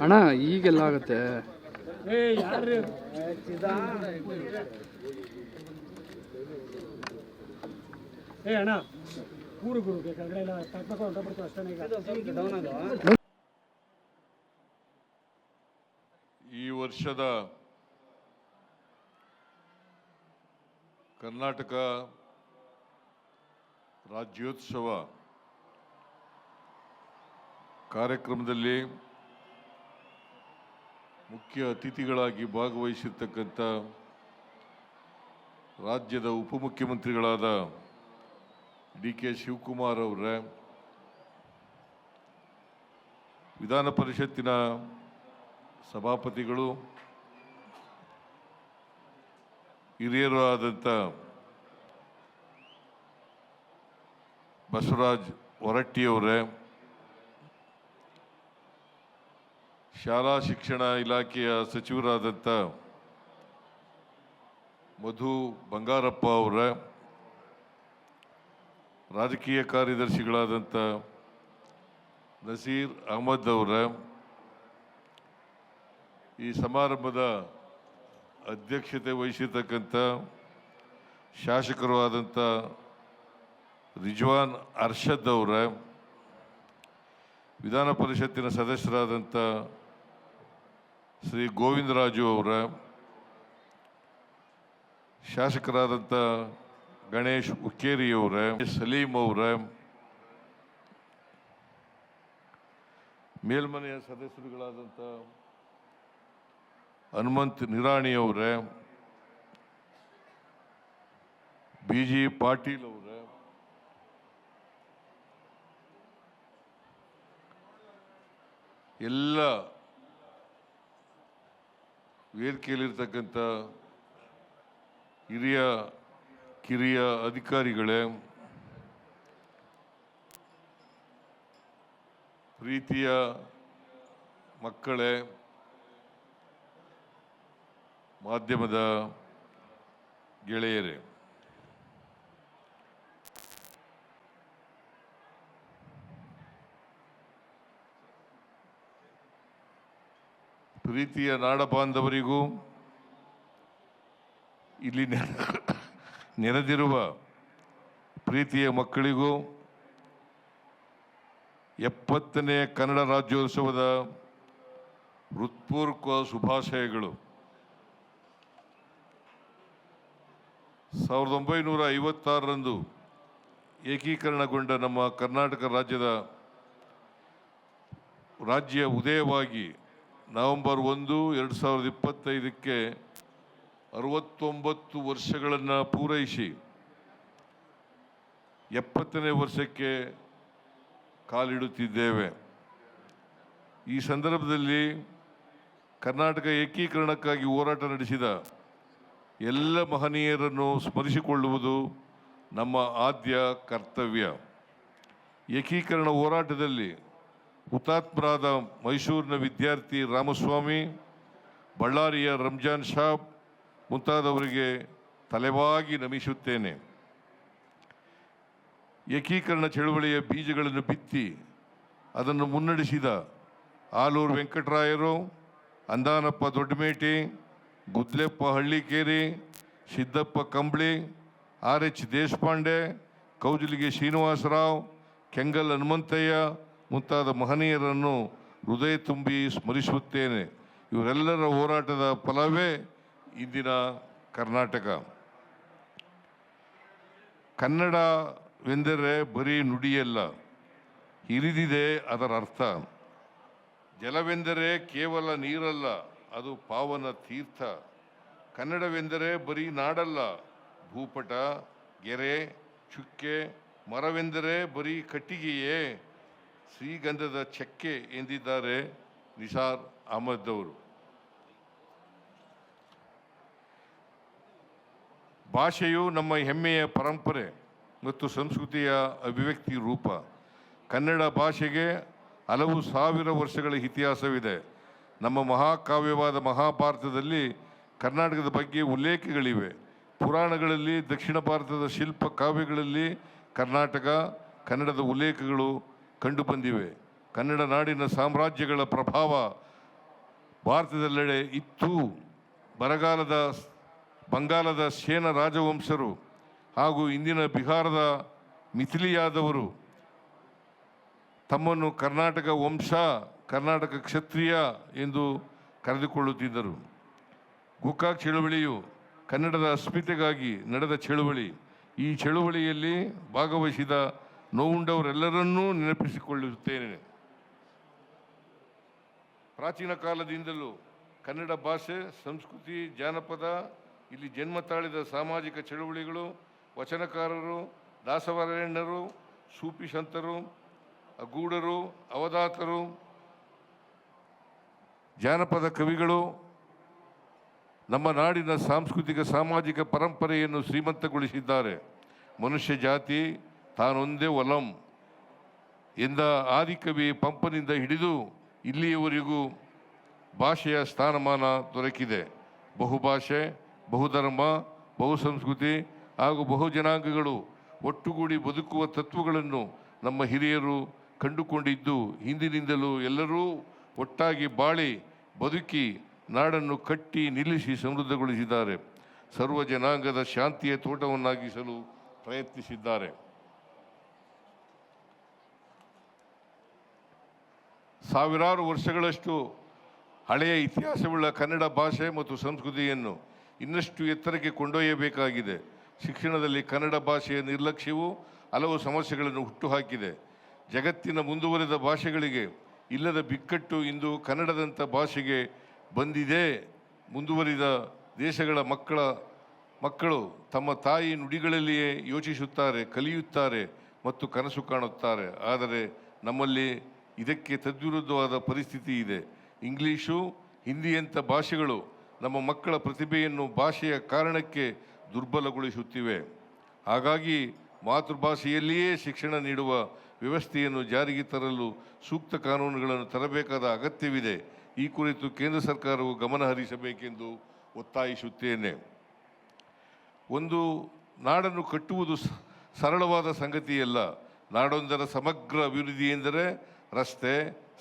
ಅಣ್ಣ ಈಗೆಲ್ಲ ಆಗುತ್ತೆ ಏ ಅಣ್ಣ ಈ ವರ್ಷದ ಕರ್ನಾಟಕ ರಾಜ್ಯೋತ್ಸವ ಕಾರ್ಯಕ್ರಮದಲ್ಲಿ ಮುಖ್ಯ ಅತಿಥಿಗಳಾಗಿ ಭಾಗವಹಿಸಿರ್ತಕ್ಕಂಥ ರಾಜ್ಯದ ಉಪಮುಖ್ಯಮಂತ್ರಿಗಳಾದ ಡಿ ಕೆ ಶಿವಕುಮಾರ್ ಅವರೇ, ವಿಧಾನ ಪರಿಷತ್ತಿನ ಸಭಾಪತಿಗಳು, ಹಿರಿಯರು ಆದಂಥ ಬಸವರಾಜ್ ಹೊರಟ್ಟಿಯವರೇ ಶಾಲಾ ಶಿಕ್ಷಣ ಇಲಾಖೆಯ ಸಚಿವರಾದಂಥ ಮಧು ಬಂಗಾರಪ್ಪ ಅವರ, ರಾಜಕೀಯ ಕಾರ್ಯದರ್ಶಿಗಳಾದಂಥ ನಸೀರ್ ಅಹಮದ್ ಅವರ, ಈ ಸಮಾರಂಭದ ಅಧ್ಯಕ್ಷತೆ ವಹಿಸಿರ್ತಕ್ಕಂಥ ಶಾಸಕರು ಆದಂಥ ರಿಜ್ವಾನ್ ಅರ್ಷದ್ ಅವರ, ವಿಧಾನ ಪರಿಷತ್ತಿನ ಸದಸ್ಯರಾದಂಥ ಶ್ರೀ ಗೋವಿಂದರಾಜು ಅವರ ಶಾಸಕರಾದಂಥ ಗಣೇಶ್ ಉಕ್ಕೇರಿಯವರ ಸಲೀಂ ಅವರ, ಮೇಲ್ಮನೆಯ ಸದಸ್ಯರುಗಳಾದಂಥ ಹನುಮಂತ್ ನಿರಾಣಿಯವರ ಬಿ ಜಿ ಪಾಟೀಲ್ ಅವರ, ಎಲ್ಲ ವೇದಿಕೆಯಲ್ಲಿರ್ತಕ್ಕಂಥ ಹಿರಿಯ ಕಿರಿಯ ಅಧಿಕಾರಿಗಳೇ ಪ್ರೀತಿಯ ಮಕ್ಕಳೇ ಮಾಧ್ಯಮದ ಗೆಳೆಯರೇ. ಪ್ರೀತಿಯ ನಾಡ ಬಾಂಧವರಿಗೂ ಇಲ್ಲಿ ನೆರೆ- ನೆರೆದಿರುವ ಪ್ರೀತಿಯ ಮಕ್ಕಳಿಗೂ ಎಪ್ಪತ್ತನೇ ಕನ್ನಡ ರಾಜ್ಯೋತ್ಸವದ ಹೃತ್ಪೂರ್ವಕ ಶುಭಾಶಯಗಳು. ಸಾವಿರದ ಒಂಬೈನೂರ ಐವತ್ತಾರರಂದು ಏಕೀಕರಣಗೊಂಡ ನಮ್ಮ ಕರ್ನಾಟಕ ರಾಜ್ಯದ ರಾಜ್ಯ ಉದಯವಾಗಿ ನವೆಂಬರ್ ಒಂದು, ಎರಡು ಸಾವಿರದ ಇಪ್ಪತ್ತೈದಕ್ಕೆ ಅರವತ್ತೊಂಬತ್ತು ವರ್ಷಗಳನ್ನು ಪೂರೈಸಿ, ಎಪ್ಪತ್ತನೇ ವರ್ಷಕ್ಕೆ ಕಾಲಿಡುತ್ತಿದ್ದೇವೆ. ಈ ಸಂದರ್ಭದಲ್ಲಿ ಕರ್ನಾಟಕ ಏಕೀಕರಣಕ್ಕಾಗಿ ಹೋರಾಟ ನಡೆಸಿದ ಎಲ್ಲ ಮಹನೀಯರನ್ನು ಸ್ಮರಿಸಿಕೊಳ್ಳುವುದು ನಮ್ಮ ಆದ್ಯ ಕರ್ತವ್ಯ. ಏಕೀಕರಣ ಹೋರಾಟದಲ್ಲಿ ಹುತಾತ್ಮರಾದ ಮೈಸೂರಿನ ವಿದ್ಯಾರ್ಥಿ ರಾಮಸ್ವಾಮಿ, ಬಳ್ಳಾರಿಯ ರಂಜಾನ್ ಶಾಬ್ ಮುಂತಾದವರಿಗೆ ತಲೆಬಾಗಿ ನಮಿಸುತ್ತೇನೆ. ಏಕೀಕರಣ ಚಳುವಳಿಯ ಬೀಜಗಳನ್ನು ಬಿತ್ತಿ ಅದನ್ನು ಮುನ್ನಡೆಸಿದ ಆಲೂರು ವೆಂಕಟರಾಯರು, ಅಂದಾನಪ್ಪ ದೊಡ್ಡಮೇಟಿ, ಗುದ್ಲೆಪ್ಪ ಹಳ್ಳಿಕೇರಿ, ಸಿದ್ದಪ್ಪ ಕಂಬಳಿ, ಆರ್ ಎಚ್ ದೇಶಪಾಂಡೆ, ಕೌಜಲಿಗೆ ಶ್ರೀನಿವಾಸರಾವ್, ಕೆಂಗಲ್ ಹನುಮಂತಯ್ಯ ಮುಂತಾದ ಮಹನೀಯರನ್ನು ಹೃದಯ ತುಂಬಿ ಸ್ಮರಿಸುತ್ತೇನೆ. ಇವರೆಲ್ಲರ ಹೋರಾಟದ ಫಲವೇ ಇಂದಿನ ಕರ್ನಾಟಕ. ಕನ್ನಡವೆಂದರೆ ಬರೀ ನುಡಿಯಲ್ಲ, ಹಿರಿದಿದೆ ಅದರ ಅರ್ಥ. ಜಲವೆಂದರೆ ಕೇವಲ ನೀರಲ್ಲ, ಅದು ಪಾವನ ತೀರ್ಥ. ಕನ್ನಡವೆಂದರೆ ಬರೀ ನಾಡಲ್ಲ, ಭೂಪಟ, ಗೆರೆ, ಚುಕ್ಕೆ, ಮರವೆಂದರೆ ಬರೀ ಕಟ್ಟಿಗೆಯೇ. ಶ್ರೀಗಂಧದ ಚಕ್ಕೆ ಎಂದಿದ್ದಾರೆ ನಿಸಾರ್ ಅಹಮದ್ ಅವರು. ಭಾಷೆಯು ನಮ್ಮ ಹೆಮ್ಮೆಯ ಪರಂಪರೆ ಮತ್ತು ಸಂಸ್ಕೃತಿಯ ಅಭಿವ್ಯಕ್ತಿ ರೂಪ. ಕನ್ನಡ ಭಾಷೆಗೆ ಹಲವು ಸಾವಿರ ವರ್ಷಗಳ ಇತಿಹಾಸವಿದೆ. ನಮ್ಮ ಮಹಾಕಾವ್ಯವಾದ ಮಹಾಭಾರತದಲ್ಲಿ ಕರ್ನಾಟಕದ ಬಗ್ಗೆ ಉಲ್ಲೇಖಗಳಿವೆ. ಪುರಾಣಗಳಲ್ಲಿ ದಕ್ಷಿಣ ಭಾರತದ ಶಿಲ್ಪ ಕಾವ್ಯಗಳಲ್ಲಿ ಕರ್ನಾಟಕ, ಕನ್ನಡದ ಉಲ್ಲೇಖಗಳು ಕಂಡುಬಂದಿವೆ. ಕನ್ನಡ ನಾಡಿನ ಸಾಮ್ರಾಜ್ಯಗಳ ಪ್ರಭಾವ ಭಾರತದೆಲ್ಲೆಡೆ ಇತ್ತು. ಬರಗಾಲದ ಬಂಗಾಲದ ಸೇನ ರಾಜವಂಶರು ಹಾಗೂ ಇಂದಿನ ಬಿಹಾರದ ಮಿಥಿಲಿಯಾದವರು ತಮ್ಮನ್ನು ಕರ್ನಾಟಕ ವಂಶ, ಕರ್ನಾಟಕ ಕ್ಷತ್ರಿಯ ಎಂದು ಕರೆದುಕೊಳ್ಳುತ್ತಿದ್ದರು. ಗುಕ್ಕಾ ಚಳುವಳಿಯು ಕನ್ನಡದ ಅಸ್ಮಿತೆಗಾಗಿ ನಡೆದ ಚಳುವಳಿ. ಈ ಚಳುವಳಿಯಲ್ಲಿ ಭಾಗವಹಿಸಿದ ನೋವುಂಡವರೆಲ್ಲರನ್ನೂ ನೆನಪಿಸಿಕೊಳ್ಳುತ್ತೇನೆ. ಪ್ರಾಚೀನ ಕಾಲದಿಂದಲೂ ಕನ್ನಡ ಭಾಷೆ, ಸಂಸ್ಕೃತಿ, ಜಾನಪದ, ಇಲ್ಲಿ ಜನ್ಮ ತಾಳಿದ ಸಾಮಾಜಿಕ ಚಳುವಳಿಗಳು, ವಚನಕಾರರು, ದಾಸವರೇಣ್ಯರು ಸೂಪಿ ಸಂತರು ಅಗೂಢರು ಅವಧಾತರು ಜಾನಪದ ಕವಿಗಳು, ನಮ್ಮ ನಾಡಿನ ಸಾಂಸ್ಕೃತಿಕ, ಸಾಮಾಜಿಕ ಪರಂಪರೆಯನ್ನು ಶ್ರೀಮಂತಗೊಳಿಸಿದ್ದಾರೆ. ಮನುಷ್ಯ ಜಾತಿ ತಾನೊಂದೇ ಒಲಂ. ಎಂದ ಆದಿಕವಿ ಪಂಪನಿಂದ ಹಿಡಿದು ಇಲ್ಲಿಯವರೆಗೂ ಭಾಷೆಯ ಸ್ಥಾನಮಾನ ದೊರಕಿದೆ. ಬಹುಭಾಷೆ, ಬಹುಧರ್ಮ, ಬಹುಸಂಸ್ಕೃತಿ ಹಾಗೂ ಬಹುಜನಾಂಗಗಳು ಒಟ್ಟುಗೂಡಿ ಬದುಕುವ ತತ್ವಗಳನ್ನು ನಮ್ಮ ಹಿರಿಯರು ಕಂಡುಕೊಂಡಿದ್ದು ಹಿಂದಿನಿಂದಲೂ ಎಲ್ಲರೂ ಒಟ್ಟಾಗಿ ಬಾಳಿ, ಬದುಕಿ, ನಾಡನ್ನು ಕಟ್ಟಿ, ನಿಲ್ಲಿಸಿ ಸಮೃದ್ಧಗೊಳಿಸಿದ್ದಾರೆ. ಸರ್ವ ಜನಾಂಗದ ಶಾಂತಿಯ ತೋಟವನ್ನಾಗಿಸಲು ಪ್ರಯತ್ನಿಸಿದ್ದಾರೆ. ಸಾವಿರಾರು ವರ್ಷಗಳಷ್ಟು ಹಳೆಯ ಇತಿಹಾಸವುಳ್ಳ ಕನ್ನಡ ಭಾಷೆ ಮತ್ತು ಸಂಸ್ಕೃತಿಯನ್ನು ಇನ್ನಷ್ಟು ಎತ್ತರಕ್ಕೆ ಕೊಂಡೊಯ್ಯಬೇಕಾಗಿದೆ. ಶಿಕ್ಷಣದಲ್ಲಿ ಕನ್ನಡ ಭಾಷೆಯ ನಿರ್ಲಕ್ಷ್ಯವು ಹಲವು ಸಮಸ್ಯೆಗಳನ್ನು ಹುಟ್ಟುಹಾಕಿದೆ. ಜಗತ್ತಿನ ಮುಂದುವರೆದ ಭಾಷೆಗಳಿಗೆ ಇಲ್ಲದ ಬಿಕ್ಕಟ್ಟು ಇಂದು ಕನ್ನಡದಂಥ ಭಾಷೆಗೆ ಬಂದಿದೆ. ಮುಂದುವರಿದ ದೇಶಗಳ ಮಕ್ಕಳ, ಮಕ್ಕಳು ತಮ್ಮ ತಾಯಿ ನುಡಿಗಳಲ್ಲಿಯೇ ಯೋಚಿಸುತ್ತಾರೆ, ಕಲಿಯುತ್ತಾರೆ ಮತ್ತು ಕನಸು ಕಾಣುತ್ತಾರೆ. ಆದರೆ ನಮ್ಮಲ್ಲಿ ಇದಕ್ಕೆ ತದ್ವಿರುದ್ಧವಾದ ಪರಿಸ್ಥಿತಿ ಇದೆ. ಇಂಗ್ಲೀಷು ಹಿಂದಿಯಂಥ ಭಾಷೆಗಳು ನಮ್ಮ ಮಕ್ಕಳ ಪ್ರತಿಭೆಯನ್ನು ಭಾಷೆಯ ಕಾರಣಕ್ಕೆ ದುರ್ಬಲಗೊಳಿಸುತ್ತಿವೆ. ಹಾಗಾಗಿ ಮಾತೃಭಾಷೆಯಲ್ಲಿಯೇ ಶಿಕ್ಷಣ ನೀಡುವ ವ್ಯವಸ್ಥೆಯನ್ನು ಜಾರಿಗೆ ತರಲು ಸೂಕ್ತ ಕಾನೂನುಗಳನ್ನು ತರಬೇಕಾದ ಅಗತ್ಯವಿದೆ. ಈ ಕುರಿತು ಕೇಂದ್ರ ಸರ್ಕಾರವು ಗಮನ ಹರಿಸಬೇಕೆಂದು ಒತ್ತಾಯಿಸುತ್ತೇನೆ. ಒಂದು ನಾಡನ್ನು ಕಟ್ಟುವುದು ಸರಳವಾದ ಸಂಗತಿಯಲ್ಲ. ನಾಡೊಂದರ ಸಮಗ್ರ ಅಭಿವೃದ್ಧಿ ಎಂದರೆ ರಸ್ತೆ,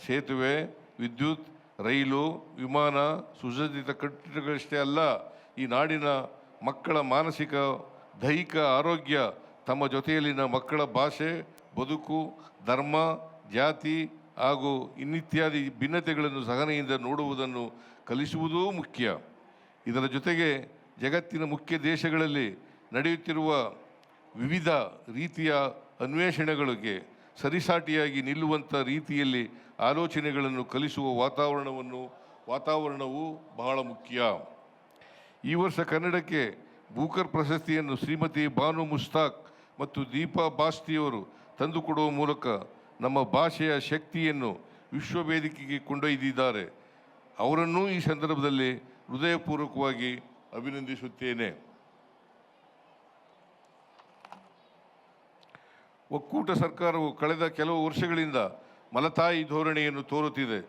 ಸೇತುವೆ, ವಿದ್ಯುತ್, ರೈಲು, ವಿಮಾನ, ಸುಸಜ್ಜಿತ ಕಟ್ಟಡಗಳಷ್ಟೇ ಅಲ್ಲ, ಈ ನಾಡಿನ ಮಕ್ಕಳ ಮಾನಸಿಕ, ದೈಹಿಕ ಆರೋಗ್ಯ, ತಮ್ಮ ಜೊತೆಯಲ್ಲಿನ ಮಕ್ಕಳ ಭಾಷೆ, ಬದುಕು, ಧರ್ಮ, ಜಾತಿ ಹಾಗೂ ಇನ್ನಿತ್ಯಾದಿ ಭಿನ್ನತೆಗಳನ್ನು ಸಹನೆಯಿಂದ ನೋಡುವುದನ್ನು ಕಲಿಸುವುದೂ ಮುಖ್ಯ. ಇದರ ಜೊತೆಗೆ ಜಗತ್ತಿನ ಮುಖ್ಯ ದೇಶಗಳಲ್ಲಿ ನಡೆಯುತ್ತಿರುವ ವಿವಿಧ ರೀತಿಯ ಅನ್ವೇಷಣೆಗಳಿಗೆ ಸರಿಸಾಟಿಯಾಗಿ ನಿಲ್ಲುವಂಥ ರೀತಿಯಲ್ಲಿ ಆಲೋಚನೆಗಳನ್ನು ಕಲಿಸುವ ವಾತಾವರಣವನ್ನು, ವಾತಾವರಣವು ಬಹಳ ಮುಖ್ಯ. ಈ ವರ್ಷ ಕನ್ನಡಕ್ಕೆ ಬೂಕರ್ ಪ್ರಶಸ್ತಿಯನ್ನು ಶ್ರೀಮತಿ ಬಾನು ಮುಸ್ತಾಕ್ ಮತ್ತು ದೀಪಾ ಬಾಸ್ತಿಯವರು ತಂದುಕೊಡುವ ಮೂಲಕ ನಮ್ಮ ಭಾಷೆಯ ಶಕ್ತಿಯನ್ನು ವಿಶ್ವ ವೇದಿಕೆಗೆ ಕೊಂಡೊಯ್ದಿದ್ದಾರೆ. ಅವರನ್ನೂ ಈ ಸಂದರ್ಭದಲ್ಲಿ ಹೃದಯಪೂರ್ವಕವಾಗಿ ಅಭಿನಂದಿಸುತ್ತೇನೆ. ಒಕ್ಕೂಟ ಸರ್ಕಾರವು ಕಳೆದ ಕೆಲವು ವರ್ಷಗಳಿಂದ ಮಲತಾಯಿ ಧೋರಣೆಯನ್ನು ತೋರುತ್ತಿದೆ.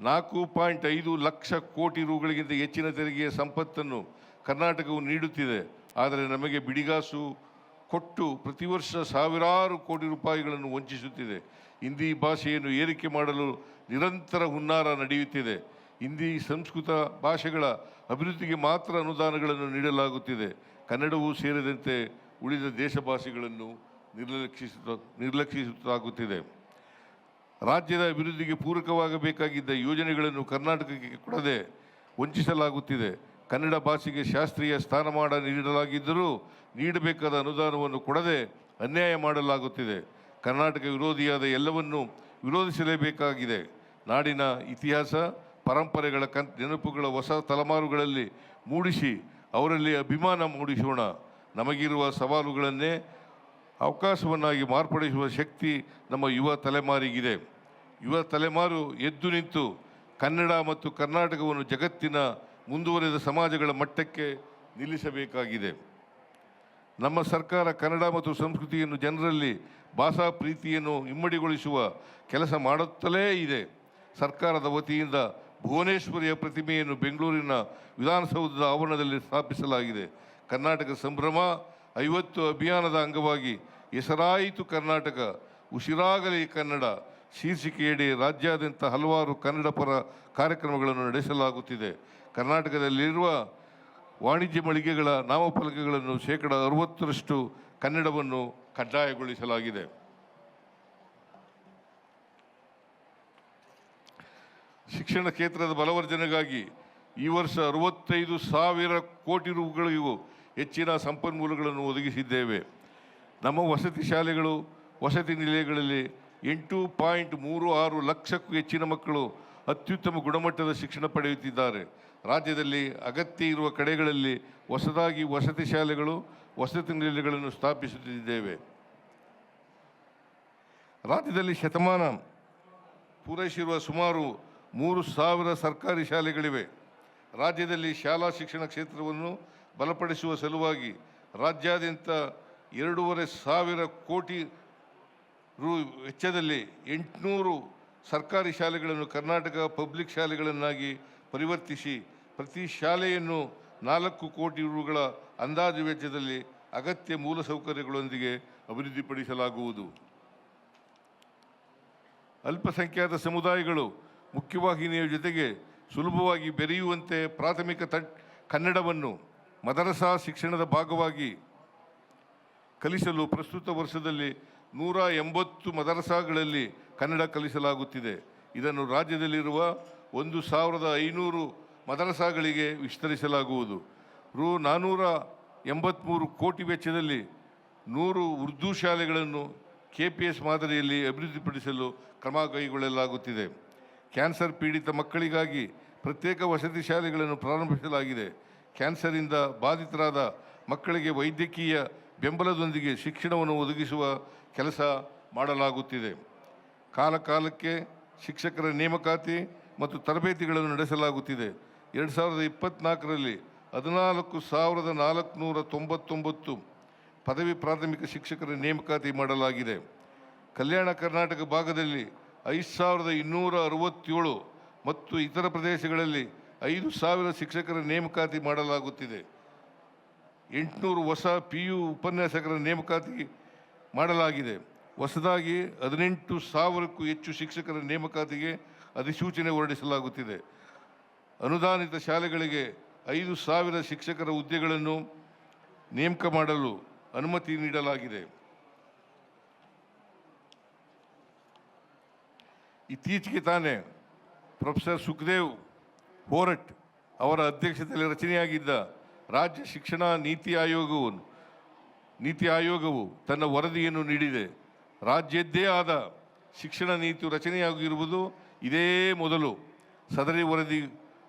ನಾಲ್ಕು ಪಾಯಿಂಟ್ ಐದು ಲಕ್ಷ ಕೋಟಿ ರುಗಳಿಗಿಂತ ಹೆಚ್ಚಿನ ತೆರಿಗೆಯ ಸಂಪತ್ತನ್ನು ಕರ್ನಾಟಕವು ನೀಡುತ್ತಿದೆ. ಆದರೆ ನಮಗೆ ಬಿಡಿಗಾಸು ಕೊಟ್ಟು ಪ್ರತಿ ವರ್ಷ ಸಾವಿರಾರು ಕೋಟಿ ರೂಪಾಯಿಗಳನ್ನು ವಂಚಿಸುತ್ತಿದೆ. ಹಿಂದಿ ಭಾಷೆಯನ್ನು ಏರಿಕೆ ಮಾಡಲು ನಿರಂತರ ಹುನ್ನಾರ ನಡೆಯುತ್ತಿದೆ. ಹಿಂದಿ ಸಂಸ್ಕೃತ ಭಾಷೆಗಳ ಅಭಿವೃದ್ಧಿಗೆ ಮಾತ್ರ ಅನುದಾನಗಳನ್ನು ನೀಡಲಾಗುತ್ತಿದೆ. ಕನ್ನಡವೂ ಸೇರಿದಂತೆ ಉಳಿದ ದೇಶ ಭಾಷೆಗಳನ್ನು ನಿರ್ಲಕ್ಷಿಸುತ್ತ ನಿರ್ಲಕ್ಷಿಸಲಾಗುತ್ತಿದೆ ರಾಜ್ಯದ ಅಭಿವೃದ್ಧಿಗೆ ಪೂರಕವಾಗಬೇಕಾಗಿದ್ದ ಯೋಜನೆಗಳನ್ನು ಕರ್ನಾಟಕಕ್ಕೆ ಕೊಡದೆ ವಂಚಿಸಲಾಗುತ್ತಿದೆ. ಕನ್ನಡ ಭಾಷೆಗೆ ಶಾಸ್ತ್ರೀಯ ಸ್ಥಾನಮಾನ ನೀಡಲಾಗಿದ್ದರೂ ನೀಡಬೇಕಾದ ಅನುದಾನವನ್ನು ಕೊಡದೆ ಅನ್ಯಾಯ ಮಾಡಲಾಗುತ್ತಿದೆ. ಕರ್ನಾಟಕ ವಿರೋಧಿಯಾದ ಎಲ್ಲವನ್ನೂ ವಿರೋಧಿಸಲೇಬೇಕಾಗಿದೆ. ನಾಡಿನ ಇತಿಹಾಸ, ಪರಂಪರೆಗಳ ಕನ್, ನೆನಪುಗಳ ಹೊಸ ತಲೆಮಾರುಗಳಲ್ಲಿ ಮೂಡಿಸಿ ಅವರಲ್ಲಿ ಅಭಿಮಾನ ಮೂಡಿಸೋಣ. ನಮಗಿರುವ ಸವಾಲುಗಳನ್ನೇ ಅವಕಾಶವನ್ನಾಗಿ ಮಾರ್ಪಡಿಸುವ ಶಕ್ತಿ ನಮ್ಮ ಯುವ ತಲೆಮಾರಿಗಿದೆ. ಯುವ ತಲೆಮಾರು ಎದ್ದು ನಿಂತು ಕನ್ನಡ ಮತ್ತು ಕರ್ನಾಟಕವನ್ನು ಜಗತ್ತಿನ ಮುಂದುವರೆದ ಸಮಾಜಗಳ ಮಟ್ಟಕ್ಕೆ ನಿಲ್ಲಿಸಬೇಕಾಗಿದೆ. ನಮ್ಮ ಸರ್ಕಾರ ಕನ್ನಡ ಮತ್ತು ಸಂಸ್ಕೃತಿಯನ್ನು ಜನರಲ್ಲಿ ಭಾಷಾ ಪ್ರೀತಿಯನ್ನು ಇಮ್ಮಡಿಗೊಳಿಸುವ ಕೆಲಸ ಮಾಡುತ್ತಲೇ ಇದೆ. ಸರ್ಕಾರದ ವತಿಯಿಂದ ಭುವನೇಶ್ವರಿಯ ಪ್ರತಿಮೆಯನ್ನು ಬೆಂಗಳೂರಿನ ವಿಧಾನಸೌಧದ ಆವರಣದಲ್ಲಿ ಸ್ಥಾಪಿಸಲಾಗಿದೆ. ಕರ್ನಾಟಕ ಸಂಭ್ರಮ, ಐವತ್ತು ಅಭಿಯಾನದ ಅಂಗವಾಗಿ ಹೆಸರಾಯಿತು ಕರ್ನಾಟಕ, ಉಸಿರಾಗಲಿ ಕನ್ನಡ, ಶೀರ್ಷಿಕೆಯಡಿ ರಾಜ್ಯಾದ್ಯಂತ ಹಲವಾರು ಕನ್ನಡ ಪರ ಕಾರ್ಯಕ್ರಮಗಳನ್ನು ನಡೆಸಲಾಗುತ್ತಿದೆ. ಕರ್ನಾಟಕದಲ್ಲಿರುವ ವಾಣಿಜ್ಯ ಮಳಿಗೆಗಳ ನಾಮಫಲಕಗಳನ್ನು ಶೇಕಡ ಅರವತ್ತರಷ್ಟು ಕನ್ನಡವನ್ನು ಕಡ್ಡಾಯಗೊಳಿಸಲಾಗಿದೆ. ಶಿಕ್ಷಣ ಕ್ಷೇತ್ರದ ಬಲವರ್ಧನೆಗಾಗಿ ಈ ವರ್ಷ ಅರವತ್ತೈದು ಸಾವಿರ ಕೋಟಿ ರೂಗಳಿಗೂ ಹೆಚ್ಚಿನ ಸಂಪನ್ಮೂಲಗಳನ್ನು ಒದಗಿಸಿದ್ದೇವೆ. ನಮ್ಮ ವಸತಿ ಶಾಲೆಗಳು, ವಸತಿ ನಿಲಯಗಳಲ್ಲಿ ಎಂಟು ಪಾಯಿಂಟ್ ಮೂರು ಆರು ಲಕ್ಷಕ್ಕೂ ಹೆಚ್ಚಿನ ಮಕ್ಕಳು ಅತ್ಯುತ್ತಮ ಗುಣಮಟ್ಟದ ಶಿಕ್ಷಣ ಪಡೆಯುತ್ತಿದ್ದಾರೆ. ರಾಜ್ಯದಲ್ಲಿ ಅಗತ್ಯ ಇರುವ ಕಡೆಗಳಲ್ಲಿ ಹೊಸದಾಗಿ ವಸತಿ ಶಾಲೆಗಳು, ವಸತಿ ನಿಲಯಗಳನ್ನು ಸ್ಥಾಪಿಸುತ್ತಿದ್ದೇವೆ. ರಾಜ್ಯದಲ್ಲಿ ಶತಮಾನ ಪೂರೈಸಿರುವ ಸುಮಾರು ಮೂರು ಸಾವಿರ ಸರ್ಕಾರಿ ಶಾಲೆಗಳಿವೆ. ರಾಜ್ಯದಲ್ಲಿ ಶಾಲಾ ಶಿಕ್ಷಣ ಕ್ಷೇತ್ರವನ್ನು ಬಲಪಡಿಸುವ ಸಲುವಾಗಿ ರಾಜ್ಯಾದ್ಯಂತ ಎರಡೂವರೆ ಸಾವಿರ ಕೋಟಿ ರು ವೆಚ್ಚದಲ್ಲಿ ಎಂಟುನೂರು ಸರ್ಕಾರಿ ಶಾಲೆಗಳನ್ನು ಕರ್ನಾಟಕ ಪಬ್ಲಿಕ್ ಶಾಲೆಗಳನ್ನಾಗಿ ಪರಿವರ್ತಿಸಿ ಪ್ರತಿ ಶಾಲೆಯನ್ನು ನಾಲ್ಕು ಕೋಟಿ ರುಗಳ ಅಂದಾಜು ವೆಚ್ಚದಲ್ಲಿ ಅಗತ್ಯ ಮೂಲಸೌಕರ್ಯಗಳೊಂದಿಗೆ ಅಭಿವೃದ್ಧಿಪಡಿಸಲಾಗುವುದು. ಅಲ್ಪಸಂಖ್ಯಾತ ಸಮುದಾಯಗಳು ಮುಖ್ಯವಾಹಿನಿಯ ಜೊತೆಗೆ ಸುಲಭವಾಗಿ ಬೆರೆಯುವಂತೆ ಪ್ರಾಥಮಿಕ ತ ಕನ್ನಡವನ್ನು ಮದರಸಾ ಶಿಕ್ಷಣದ ಭಾಗವಾಗಿ ಕಲಿಸಲು ಪ್ರಸ್ತುತ ವರ್ಷದಲ್ಲಿ ನೂರ ಎಂಬತ್ತು ಮದರಸಾಗಳಲ್ಲಿ ಕನ್ನಡ ಕಲಿಸಲಾಗುತ್ತಿದೆ. ಇದನ್ನು ರಾಜ್ಯದಲ್ಲಿರುವ ಒಂದು ಸಾವಿರದ ಐನೂರು ಮದರಸಾಗಳಿಗೆ ವಿಸ್ತರಿಸಲಾಗುವುದು. ರು ನಾನ್ನೂರ ಎಂಬತ್ತ್ಮೂರು ಕೋಟಿ ವೆಚ್ಚದಲ್ಲಿ ನೂರು ಉರ್ದು ಶಾಲೆಗಳನ್ನು ಕೆ ಪಿ ಎಸ್ ಮಾದರಿಯಲ್ಲಿ ಅಭಿವೃದ್ಧಿಪಡಿಸಲು ಕ್ರಮ ಕೈಗೊಳ್ಳಲಾಗುತ್ತಿದೆ. ಕ್ಯಾನ್ಸರ್ ಪೀಡಿತ ಮಕ್ಕಳಿಗಾಗಿ ಪ್ರತ್ಯೇಕ ವಸತಿ ಶಾಲೆಗಳನ್ನು ಪ್ರಾರಂಭಿಸಲಾಗಿದೆ. ಕ್ಯಾನ್ಸರಿಂದ ಬಾಧಿತರಾದ ಮಕ್ಕಳಿಗೆ ವೈದ್ಯಕೀಯ ಬೆಂಬಲದೊಂದಿಗೆ ಶಿಕ್ಷಣವನ್ನು ಒದಗಿಸುವ ಕೆಲಸ ಮಾಡಲಾಗುತ್ತಿದೆ. ಕಾಲಕಾಲಕ್ಕೆ ಶಿಕ್ಷಕರ ನೇಮಕಾತಿ ಮತ್ತು ತರಬೇತಿಗಳನ್ನು ನಡೆಸಲಾಗುತ್ತಿದೆ. ಎರಡು ಸಾವಿರದ ಇಪ್ಪತ್ತ್ನಾಲ್ಕರಲ್ಲಿ ಹದಿನಾಲ್ಕು ಸಾವಿರದ ನಾಲ್ಕುನೂರ ತೊಂಬತ್ತೊಂಬತ್ತು ಪದವಿ ಪ್ರಾಥಮಿಕ ಶಿಕ್ಷಕರ ನೇಮಕಾತಿ ಮಾಡಲಾಗಿದೆ. ಕಲ್ಯಾಣ ಕರ್ನಾಟಕ ಭಾಗದಲ್ಲಿ ಐದು ಸಾವಿರದ ಇನ್ನೂರ ಅರವತ್ತೇಳು ಮತ್ತು ಇತರ ಪ್ರದೇಶಗಳಲ್ಲಿ ಐದು ಸಾವಿರ ಶಿಕ್ಷಕರ ನೇಮಕಾತಿ ಮಾಡಲಾಗುತ್ತಿದೆ. ಎಂಟುನೂರು ಹೊಸ ಪಿ ಯು ಉಪನ್ಯಾಸಕರ ನೇಮಕಾತಿ ಮಾಡಲಾಗಿದೆ. ಹೊಸದಾಗಿ ಹದಿನೆಂಟು ಸಾವಿರಕ್ಕೂ ಹೆಚ್ಚು ಶಿಕ್ಷಕರ ನೇಮಕಾತಿಗೆ ಅಧಿಸೂಚನೆ ಹೊರಡಿಸಲಾಗುತ್ತಿದೆ. ಅನುದಾನಿತ ಶಾಲೆಗಳಿಗೆ ಐದು ಸಾವಿರ ಶಿಕ್ಷಕರ ಹುದ್ದೆಗಳನ್ನು ನೇಮಕ ಮಾಡಲು ಅನುಮತಿ ನೀಡಲಾಗಿದೆ. ಇತ್ತೀಚೆಗೆ ತಾನೇ ಪ್ರೊಫೆಸರ್ ಸುಖದೇವ್ ಹೋರಟ್ ಅವರ ಅಧ್ಯಕ್ಷತೆಯಲ್ಲಿ ರಚನೆಯಾಗಿದ್ದ ರಾಜ್ಯ ಶಿಕ್ಷಣ ನೀತಿ ಆಯೋಗವು ನೀತಿ ಆಯೋಗವು ತನ್ನ ವರದಿಯನ್ನು ನೀಡಿದೆ. ರಾಜ್ಯದ್ದೇ ಆದ ಶಿಕ್ಷಣ ನೀತಿ ರಚನೆಯಾಗಿರುವುದು ಇದೇ ಮೊದಲು. ಸದರಿ ವರದಿ,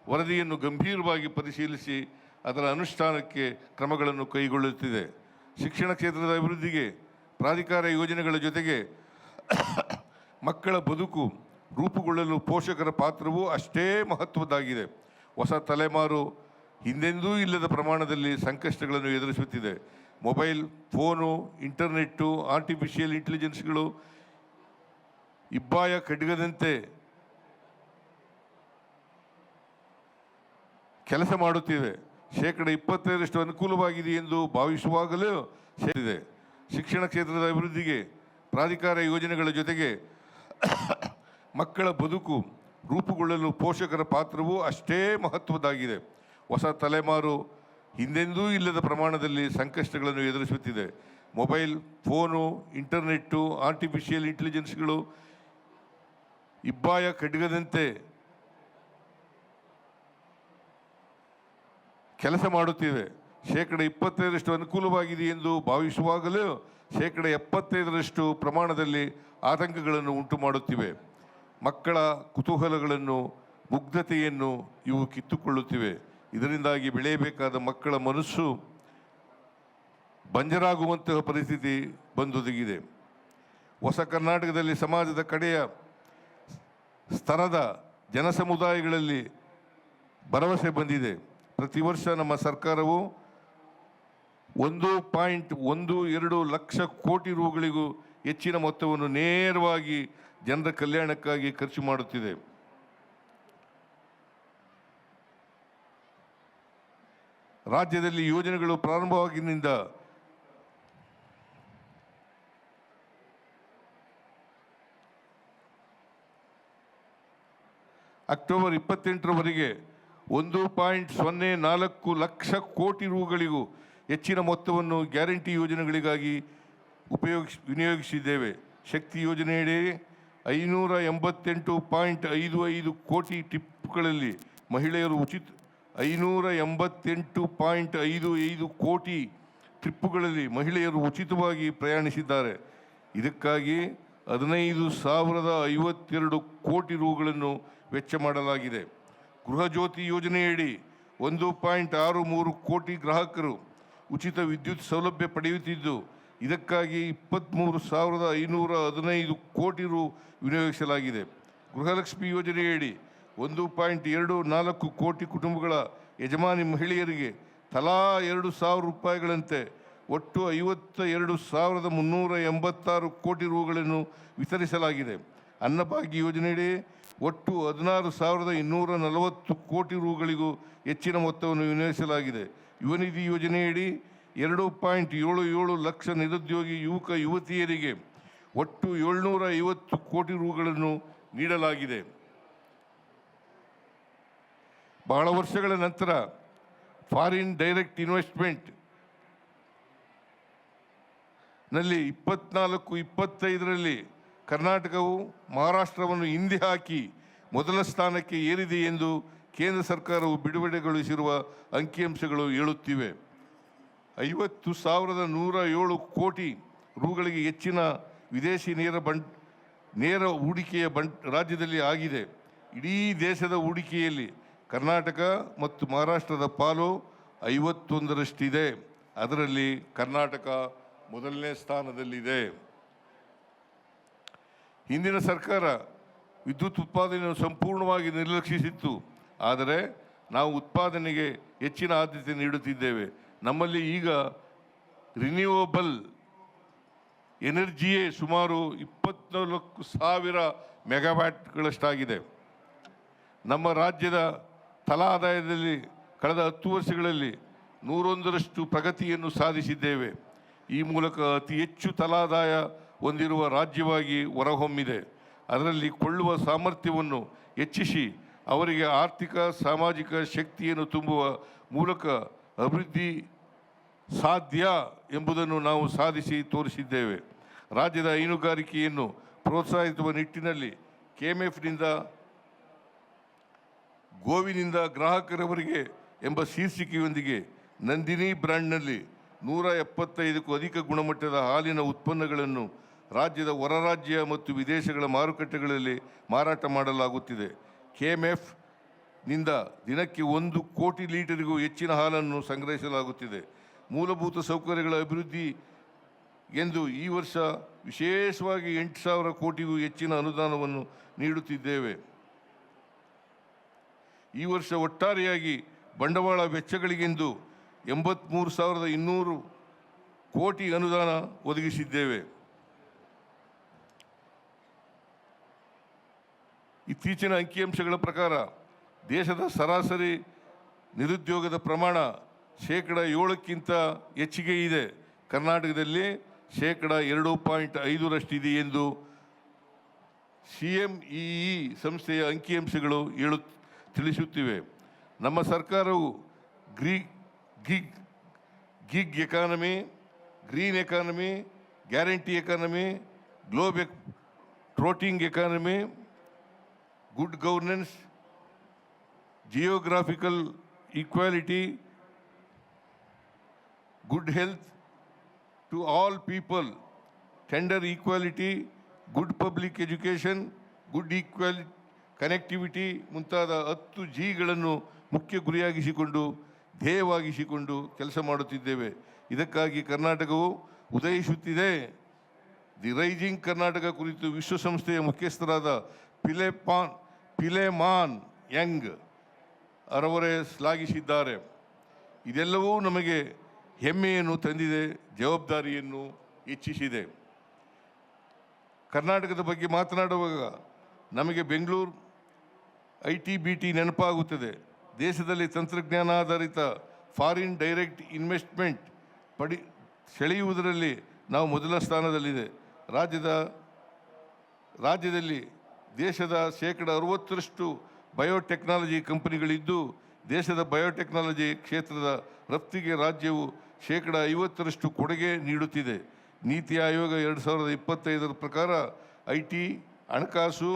ವರದಿಯನ್ನು ಗಂಭೀರವಾಗಿ ಪರಿಶೀಲಿಸಿ ಅದರ ಅನುಷ್ಠಾನಕ್ಕೆ ಕ್ರಮಗಳನ್ನು ಕೈಗೊಳ್ಳುತ್ತಿದೆ. ಶಿಕ್ಷಣ ಕ್ಷೇತ್ರದ ಅಭಿವೃದ್ಧಿಗೆ ಪ್ರಾಧಿಕಾರ ಯೋಜನೆಗಳ ಜೊತೆಗೆ ಮಕ್ಕಳ ಬದುಕು ರೂಪುಗೊಳ್ಳಲು ಪೋಷಕರ ಪಾತ್ರವೂ ಅಷ್ಟೇ ಮಹತ್ವದ್ದಾಗಿದೆ. ಹೊಸ ತಲೆಮಾರು ಹಿಂದೆಂದೂ ಇಲ್ಲದ ಪ್ರಮಾಣದಲ್ಲಿ ಸಂಕಷ್ಟಗಳನ್ನು ಎದುರಿಸುತ್ತಿದೆ. ಮೊಬೈಲ್, ಫೋನು, ಇಂಟರ್ನೆಟ್ಟು ಆರ್ಟಿಫಿಷಿಯಲ್ ಇಂಟೆಲಿಜೆನ್ಸ್ಗಳು ಇಬ್ಬಾಯ ಖಡ್ಗದಂತೆ ಕೆಲಸ ಮಾಡುತ್ತಿವೆ. ಶೇಕಡ ಇಪ್ಪತ್ತೈದರಷ್ಟು ಅನುಕೂಲವಾಗಿದೆ ಎಂದು ಭಾವಿಸುವಾಗಲೂ ಸೇರಿದೆ ಶಿಕ್ಷಣ ಕ್ಷೇತ್ರದ ಅಭಿವೃದ್ಧಿಗೆ ಪ್ರಾಧಿಕಾರ ಯೋಜನೆಗಳ ಜೊತೆಗೆ ಮಕ್ಕಳ ಬದುಕು ರೂಪುಗೊಳ್ಳಲು ಪೋಷಕರ ಪಾತ್ರವೂ ಅಷ್ಟೇ ಮಹತ್ವದ್ದಾಗಿದೆ. ಹೊಸ ತಲೆಮಾರು ಹಿಂದೆಂದೂ ಇಲ್ಲದ ಪ್ರಮಾಣದಲ್ಲಿ ಸಂಕಷ್ಟಗಳನ್ನು ಎದುರಿಸುತ್ತಿದೆ. ಮೊಬೈಲ್, ಫೋನು, ಇಂಟರ್ನೆಟ್ಟು ಆರ್ಟಿಫಿಷಿಯಲ್ ಇಂಟೆಲಿಜೆನ್ಸ್ಗಳು ಇಬ್ಬಾಯ ಖಡ್ಗದಂತೆ ಕೆಲಸ ಮಾಡುತ್ತಿವೆ. ಶೇಕಡ ಇಪ್ಪತ್ತೈದರಷ್ಟು ಅನುಕೂಲವಾಗಿದೆ ಎಂದು ಭಾವಿಸುವಾಗಲೂ ಶೇಕಡ ಎಪ್ಪತ್ತೈದರಷ್ಟು ಪ್ರಮಾಣದಲ್ಲಿ ಆತಂಕಗಳನ್ನು ಉಂಟು ಮಾಡುತ್ತಿವೆ ಮಕ್ಕಳ ಕುತೂಹಲಗಳನ್ನು, ಮುಗ್ಧತೆಯನ್ನು ಇವು ಕಿತ್ತುಕೊಳ್ಳುತ್ತಿವೆ. ಇದರಿಂದಾಗಿ ಬೆಳೆಯಬೇಕಾದ ಮಕ್ಕಳ ಮನಸ್ಸು ಬಂಜರಾಗುವಂತಹ ಪರಿಸ್ಥಿತಿ ಬಂದೊದಗಿದೆ. ಹೊಸ ಕರ್ನಾಟಕದಲ್ಲಿ ಸಮಾಜದ ಕಡೆಯ ಸ್ತರದ ಜನಸಮುದಾಯಗಳಲ್ಲಿ ಭರವಸೆ ಬಂದಿದೆ. ಪ್ರತಿ ವರ್ಷ ನಮ್ಮ ಸರ್ಕಾರವು ಒಂದು ಪಾಯಿಂಟ್ ಒಂದು ಎರಡು ಲಕ್ಷ ಕೋಟಿ ರೂಗಳಿಗೂ ಹೆಚ್ಚಿನ ಮೊತ್ತವನ್ನು ನೇರವಾಗಿ ಜನರ ಕಲ್ಯಾಣಕ್ಕಾಗಿ ಖರ್ಚು ಮಾಡುತ್ತಿದೆ. ರಾಜ್ಯದಲ್ಲಿ ಯೋಜನೆಗಳು ಪ್ರಾರಂಭವಾಗಿನಿಂದ ಅಕ್ಟೋಬರ್ ಇಪ್ಪತ್ತೆಂಟರವರೆಗೆ ಒಂದು ಪಾಯಿಂಟ್ ಸೊನ್ನೆ ನಾಲ್ಕು ಲಕ್ಷ ಕೋಟಿ ರುಗಳಿಗೂ ಹೆಚ್ಚಿನ ಮೊತ್ತವನ್ನು ಗ್ಯಾರಂಟಿ ಯೋಜನೆಗಳಿಗಾಗಿ ಉಪಯೋಗಿಸಿ, ವಿನಿಯೋಗಿಸಿದ್ದೇವೆ. ಶಕ್ತಿ ಯೋಜನೆಯಡಿ ಐನೂರ ಎಂಬತ್ತೆಂಟು ಪಾಯಿಂಟ್ ಐದು ಐದು ಕೋಟಿ ಟಿಪ್ಗಳಲ್ಲಿ ಮಹಿಳೆಯರು ಉಚಿತ ಐನೂರ ಎಂಬತ್ತೆಂಟು ಪಾಯಿಂಟ್ ಐದು ಐದು ಕೋಟಿ ಟ್ರಿಪ್ಪುಗಳಲ್ಲಿ ಮಹಿಳೆಯರು ಉಚಿತವಾಗಿ ಪ್ರಯಾಣಿಸಿದ್ದಾರೆ. ಇದಕ್ಕಾಗಿ ಹದಿನೈದು ಸಾವಿರದ ಐವತ್ತೆರಡು ಕೋಟಿ ರೂಗಳನ್ನು ವೆಚ್ಚ ಮಾಡಲಾಗಿದೆ. ಗೃಹಜ್ಯೋತಿ ಯೋಜನೆಯಡಿ ಒಂದು ಪಾಯಿಂಟ್ ಆರು ಮೂರು ಕೋಟಿ ಗ್ರಾಹಕರು ಉಚಿತ ವಿದ್ಯುತ್ ಸೌಲಭ್ಯ ಪಡೆಯುತ್ತಿದ್ದು, ಇದಕ್ಕಾಗಿ ಇಪ್ಪತ್ತ್ಮೂರು ಸಾವಿರದ ಐನೂರ ಹದಿನೈದು ಕೋಟಿ ರು ವಿನಿಯೋಗಿಸಲಾಗಿದೆ. ಗೃಹಲಕ್ಷ್ಮಿ ಯೋಜನೆಯಡಿ ಒಂದು ಪಾಯಿಂಟ್ ಎರಡು ನಾಲ್ಕು ಕೋಟಿ ಕುಟುಂಬಗಳ ಯಜಮಾನಿ ಮಹಿಳೆಯರಿಗೆ ತಲಾ ಎರಡು ಸಾವಿರ ರೂಪಾಯಿಗಳಂತೆ ಒಟ್ಟು ಐವತ್ತ ಎರಡು ಸಾವಿರದ ಮುನ್ನೂರ ಎಂಬತ್ತಾರು ಕೋಟಿ ರೂಗಳನ್ನು ವಿತರಿಸಲಾಗಿದೆ. ಅನ್ನಭಾಗ್ಯ ಯೋಜನೆಯಡಿ ಒಟ್ಟು ಹದಿನಾರು ಸಾವಿರದ ಇನ್ನೂರ ನಲವತ್ತು ಕೋಟಿ ರೂಗಳಿಗೂ ಹೆಚ್ಚಿನ ಮೊತ್ತವನ್ನು ವಿನಿಯೋಗಿಸಲಾಗಿದೆ. ಯುವನಿಧಿ ಯೋಜನೆಯಡಿ ಎರಡು ಪಾಯಿಂಟ್ ಏಳು ಏಳು ಲಕ್ಷ ನಿರುದ್ಯೋಗಿ ಯುವಕ ಯುವತಿಯರಿಗೆ ಒಟ್ಟು ಏಳ್ನೂರ ಐವತ್ತು ಕೋಟಿ ರೂಗಳನ್ನು ನೀಡಲಾಗಿದೆ. ಬಹಳ ವರ್ಷಗಳ ನಂತರ ಫಾರಿನ್ ಡೈರೆಕ್ಟ್ ಇನ್ವೆಸ್ಟ್ಮೆಂಟ್ನಲ್ಲಿ ಇಪ್ಪತ್ನಾಲ್ಕು, ಇಪ್ಪತ್ತೈದರಲ್ಲಿ ಕರ್ನಾಟಕವು ಮಹಾರಾಷ್ಟ್ರವನ್ನು ಹಿಂದೆ ಹಾಕಿ ಮೊದಲ ಸ್ಥಾನಕ್ಕೆ ಏರಿದೆ ಎಂದು ಕೇಂದ್ರ ಸರ್ಕಾರವು ಬಿಡುಗಡೆಗೊಳಿಸಿರುವ ಅಂಕಿಅಂಶಗಳು ಹೇಳುತ್ತಿವೆ. ಐವತ್ತು ಸಾವಿರದ ನೂರ ಏಳು ಕೋಟಿ ರೂಗಳಿಗೆ ಹೆಚ್ಚಿನ ವಿದೇಶಿ ನೇರ ಬಂ ನೇರ ಹೂಡಿಕೆಯ ಬಂಡ್ ರಾಜ್ಯದಲ್ಲಿ ಆಗಿದೆ. ಇಡೀ ದೇಶದ ಹೂಡಿಕೆಯಲ್ಲಿ ಕರ್ನಾಟಕ ಮತ್ತು ಮಹಾರಾಷ್ಟ್ರದ ಪಾಲು ಐವತ್ತೊಂದರಷ್ಟಿದೆ. ಅದರಲ್ಲಿ ಕರ್ನಾಟಕ ಮೊದಲನೇ ಸ್ಥಾನದಲ್ಲಿದೆ. ಹಿಂದಿನ ಸರ್ಕಾರ ವಿದ್ಯುತ್ ಉತ್ಪಾದನೆಯನ್ನು ಸಂಪೂರ್ಣವಾಗಿ ನಿರ್ಲಕ್ಷಿಸಿತ್ತು. ಆದರೆ ನಾವು ಉತ್ಪಾದನೆಗೆ ಹೆಚ್ಚಿನ ಆದ್ಯತೆ ನೀಡುತ್ತಿದ್ದೇವೆ. ನಮ್ಮಲ್ಲಿ ಈಗ ರಿನ್ಯೂವಬಲ್ ಎನರ್ಜಿಯೇ ಸುಮಾರು ಇಪ್ಪತ್ನಾಲ್ಕು ಸಾವಿರ ಮೆಗಾವ್ಯಾಟ್ಗಳಷ್ಟಾಗಿದೆ. ನಮ್ಮ ರಾಜ್ಯದ ತಲಾ ಆದಾಯದಲ್ಲಿ ಕಳೆದ ಹತ್ತು ವರ್ಷಗಳಲ್ಲಿ ನೂರೊಂದರಷ್ಟು ಪ್ರಗತಿಯನ್ನು ಸಾಧಿಸಿದ್ದೇವೆ. ಈ ಮೂಲಕ ಅತಿ ಹೆಚ್ಚು ತಲಾದಾಯ ಹೊಂದಿರುವ ರಾಜ್ಯವಾಗಿ ಹೊರಹೊಮ್ಮಿದೆ. ಅದರಲ್ಲಿ ಕೊಳ್ಳುವ ಸಾಮರ್ಥ್ಯವನ್ನು ಹೆಚ್ಚಿಸಿ ಅವರಿಗೆ ಆರ್ಥಿಕ, ಸಾಮಾಜಿಕ ಶಕ್ತಿಯನ್ನು ತುಂಬುವ ಮೂಲಕ ಅಭಿವೃದ್ಧಿ ಸಾಧ್ಯ ಎಂಬುದನ್ನು ನಾವು ಸಾಧಿಸಿ ತೋರಿಸಿದ್ದೇವೆ. ರಾಜ್ಯದ ಹೈನುಗಾರಿಕೆಯನ್ನು ಪ್ರೋತ್ಸಾಹಿಸುವ ನಿಟ್ಟಿನಲ್ಲಿ ಕೆಎಂಎಫ್ನಿಂದ ಗೋವಿನಿಂದ ಗ್ರಾಹಕರವರೆಗೆ ಎಂಬ ಶೀರ್ಷಿಕೆಯೊಂದಿಗೆ ನಂದಿನಿ ಬ್ರ್ಯಾಂಡ್ನಲ್ಲಿ ನೂರ ಎಪ್ಪತ್ತೈದಕ್ಕೂ ಅಧಿಕ ಗುಣಮಟ್ಟದ ಹಾಲಿನ ಉತ್ಪನ್ನಗಳನ್ನು ರಾಜ್ಯದ ಹೊರರಾಜ್ಯ ಮತ್ತು ವಿದೇಶಗಳ ಮಾರುಕಟ್ಟೆಗಳಲ್ಲಿ ಮಾರಾಟ ಮಾಡಲಾಗುತ್ತಿದೆ. ಕೆಎಂಎಫ್ನಿಂದ ದಿನಕ್ಕೆ ಒಂದು ಕೋಟಿ ಲೀಟರಿಗೂ ಹೆಚ್ಚಿನ ಹಾಲನ್ನು ಸಂಗ್ರಹಿಸಲಾಗುತ್ತಿದೆ. ಮೂಲಭೂತ ಸೌಕರ್ಯಗಳ ಅಭಿವೃದ್ಧಿ ಎಂದು ಈ ವರ್ಷ ವಿಶೇಷವಾಗಿ ಎಂಟು ಸಾವಿರ ಕೋಟಿಗೂ ಹೆಚ್ಚಿನ ಅನುದಾನವನ್ನು ನೀಡುತ್ತಿದ್ದೇವೆ. ಈ ವರ್ಷ ಒಟ್ಟಾರೆಯಾಗಿ ಬಂಡವಾಳ ವೆಚ್ಚಗಳಿಗೆಂದು ಎಂಬತ್ತ್ಮೂರು ಸಾವಿರದ ಇನ್ನೂರು ಕೋಟಿ ಅನುದಾನ ಒದಗಿಸಿದ್ದೇವೆ. ಇತ್ತೀಚಿನ ಅಂಕಿಅಂಶಗಳ ಪ್ರಕಾರ ದೇಶದ ಸರಾಸರಿ ನಿರುದ್ಯೋಗದ ಪ್ರಮಾಣ ಶೇಕಡ ಏಳಕ್ಕಿಂತ ಹೆಚ್ಚಿಗೆ ಇದೆ. ಕರ್ನಾಟಕದಲ್ಲಿ ಶೇಕಡ ಎರಡು ಪಾಯಿಂಟ್ ಐದರಷ್ಟಿದೆ ಎಂದು ಸಿ ಎಂ ಇ ಸಂಸ್ಥೆಯ ಅಂಕಿಅಂಶಗಳು ಹೇಳು ತಿಳಿಸುತ್ತಿವೆ ನಮ್ಮ ಸರ್ಕಾರವು green gig gig economy green economy guarantee economy globe ಎಕ್ trotting economy good governance geographical equality good health to all people gender equality good public education good equality connectivity ಮುಂತಾದ ಹತ್ತು ಜಿಗಳನ್ನು ಮುಖ್ಯ ಗುರಿಯಾಗಿಸಿಕೊಂಡು, ಧ್ಯೇಯವಾಗಿಸಿಕೊಂಡು ಕೆಲಸ ಮಾಡುತ್ತಿದ್ದೇವೆ. ಇದಕ್ಕಾಗಿ ಕರ್ನಾಟಕವು ಉದಯಿಸುತ್ತಿದೆ. ದಿ ರೈಜಿಂಗ್ ಕರ್ನಾಟಕ ಕುರಿತು ವಿಶ್ವಸಂಸ್ಥೆಯ ಮುಖ್ಯಸ್ಥರಾದ ಪಿಲೆಪಾನ್ ಪಿಲೆಮಾನ್ ಯಂಗ್ ಅವರವರೇ ಶ್ಲಾಘಿಸಿದ್ದಾರೆ. ಇದೆಲ್ಲವೂ ನಮಗೆ ಹೆಮ್ಮೆಯನ್ನು ತಂದಿದೆ, ಜವಾಬ್ದಾರಿಯನ್ನು ಹೆಚ್ಚಿಸಿದೆ. ಕರ್ನಾಟಕದ ಬಗ್ಗೆ ಮಾತನಾಡುವಾಗ ನಮಗೆ Bengaluru I T B T ನೆನಪಾಗುತ್ತದೆ. ದೇಶದಲ್ಲಿ ತಂತ್ರಜ್ಞಾನಾಧಾರಿತ ಫಾರಿನ್ ಡೈರೆಕ್ಟ್ ಇನ್ವೆಸ್ಟ್ಮೆಂಟ್ ಪಡಿ, ಸೆಳೆಯುವುದರಲ್ಲಿ ನಾವು ಮೊದಲ ಸ್ಥಾನದಲ್ಲಿದೆ. ರಾಜ್ಯದ, ರಾಜ್ಯದಲ್ಲಿ ದೇಶದ ಶೇಕಡ ಅರುವತ್ತರಷ್ಟು ಬಯೋಟೆಕ್ನಾಲಜಿ ಕಂಪನಿಗಳಿದ್ದು, ದೇಶದ ಬಯೋಟೆಕ್ನಾಲಜಿ ಕ್ಷೇತ್ರದ ರಫ್ತಿಗೆ ರಾಜ್ಯವು ಶೇಕಡ ಐವತ್ತರಷ್ಟು ಕೊಡುಗೆ ನೀಡುತ್ತಿದೆ. ನೀತಿ ಆಯೋಗ ಎರಡು ಸಾವಿರದ ಇಪ್ಪತ್ತೈದರ ಪ್ರಕಾರ ಐ ಟಿ ಹಣಕಾಸು,